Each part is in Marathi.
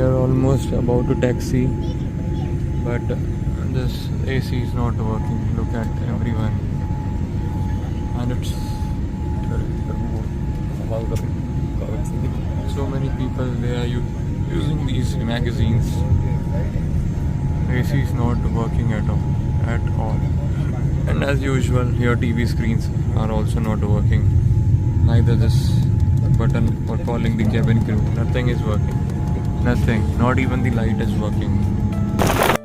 We are almost about to taxi, but this AC is not working. Look at everyone, and it's so many people they are using these magazines. AC is not working at all, at all. And as usual, your TV screens are also not working. Neither this button for calling the cabin crew. Nothing is working. Nothing not even the light is working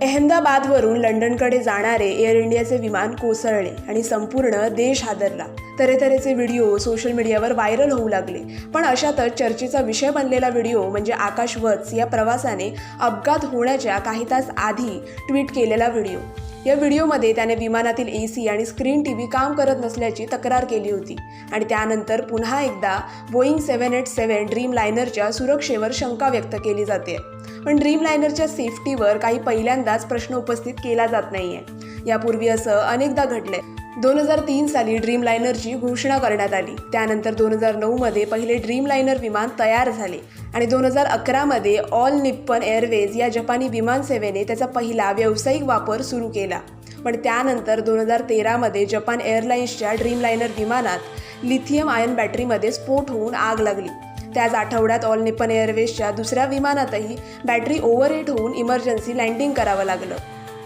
अहमदाबादवरून लंडनकडे जाणारे एअर इंडियाचे विमान कोसळले आणि संपूर्ण देश हादरला. तऱ्हेतऱ्हेचे व्हिडिओ सोशल मीडियावर व्हायरल होऊ लागले. पण अशातच चर्चेचा विषय बनलेला व्हिडिओ म्हणजे आकाश वत्स या प्रवासाने अपघात होण्याच्या काही तास आधी ट्विट केलेला व्हिडिओ. या व्हिडिओमध्ये त्याने विमानातील ए सी आणि स्क्रीन टी व्ही काम करत नसल्याची तक्रार केली होती. आणि त्यानंतर पुन्हा एकदा Boeing seven eight seven dream लायनरच्या सुरक्षेवर शंका व्यक्त केली जाते. पण ड्रीम लायनरच्या सेफ्टीवर काही पहिल्यांदाच प्रश्न उपस्थित केला जात नाहीये. यापूर्वी असं अनेकदा घडलंय. दोन हजार तीन साली ड्रीम लायनरची घोषणा करण्यात आली. त्यानंतर दोन हजार नऊमध्ये पहिले ड्रीम लायनर विमान तयार झाले आणि दोन हजार अकरामध्ये ऑल निप्पन एअरवेज या जपानी विमानसेवेने त्याचा पहिला व्यावसायिक वापर सुरू केला. पण त्यानंतर दोन हजार तेरामध्ये जपान एअरलाइन्सच्या ड्रीम लायनर विमानात लिथियम आयन बॅटरीमध्ये स्फोट होऊन आग लागली. त्याच आठवड्यात ऑल निप्पन एअरवेजच्या दुसऱ्या विमानातही बॅटरी ओव्हरहीट होऊन इमर्जन्सी लँडिंग करावं लागलं.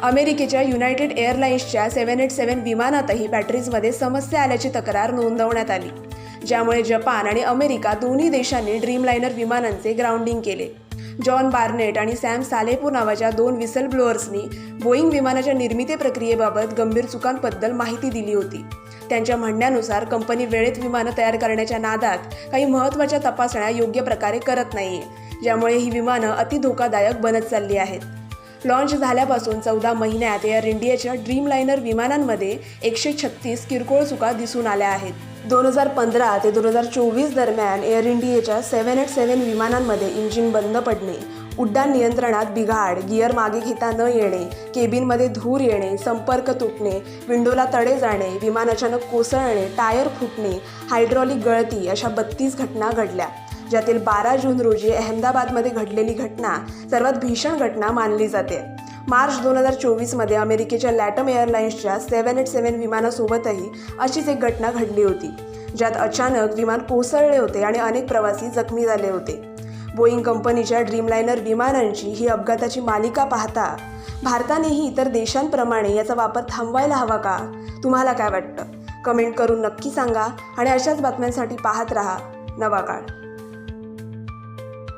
अमेरिकेच्या युनायटेड एअरलाइन्सच्या सेवन एट सेवन विमानातही बॅटरीजमध्ये समस्या आल्याची तक्रार नोंदवण्यात आली ज्यामुळे जपान आणि अमेरिका दोन्ही देशांनी ड्रीमलायनर विमानांचे ग्राउंडिंग केले. जॉन बार्नेट आणि सॅम सालेपूर नावाच्या दोन विसल ब्लोअर्सनी बोईंग विमानाच्या निर्मिती प्रक्रियेबाबत गंभीर चुकांबद्दल माहिती दिली होती. त्यांच्या म्हणण्यानुसार कंपनी वेळेत विमानं तयार करण्याच्या नादात काही महत्त्वाच्या तपासण्या योग्य प्रकारे करत नाहीये ज्यामुळे ही विमानं अति धोकादायक बनत चालली आहेत. लॉन्च झाल्यापासून चौदा महिन्यात एअर इंडियाच्या ड्रीमलायनर विमानांमध्ये एकशे छत्तीस किरकोळ चुका दिसून आल्या आहेत. दोन हजार पंधरा ते दोन हजार चोवीस दरम्यान एअर इंडियाच्या सेवन एट सेवन विमानांमध्ये इंजिन बंद पडणे उड्डाण नियंत्रणात बिघाड गिअर मागे घेता न येणे केबिनमध्ये धूर येणे संपर्क तुटणे विंडोला तडे जाणे विमान अचानक कोसळणे टायर फुटणे हायड्रॉलिक गळती अशा बत्तीस घटना घडल्या. ज्यातील बारा जून रोजी अहमदाबादमध्ये घडलेली घटना सर्वात भीषण घटना मानली जाते. मार्च दोन हजार चोवीसमध्ये अमेरिकेच्या लॅटम एअरलाइन्सच्या सेवन एट सेवन विमानासोबतही अशीच एक घटना घडली होती ज्यात अचानक विमान कोसळले होते आणि अनेक प्रवासी जखमी झाले होते. बोईंग कंपनीच्या ड्रीमलायनर विमानांची ही अपघाताची मालिका पाहता भारतानेही इतर देशांप्रमाणे याचा वापर थांबवायला हवा का? तुम्हाला काय वाटतं? कमेंट करून नक्की सांगा आणि अशाच बातम्यांसाठी पाहत राहा नवा काळ.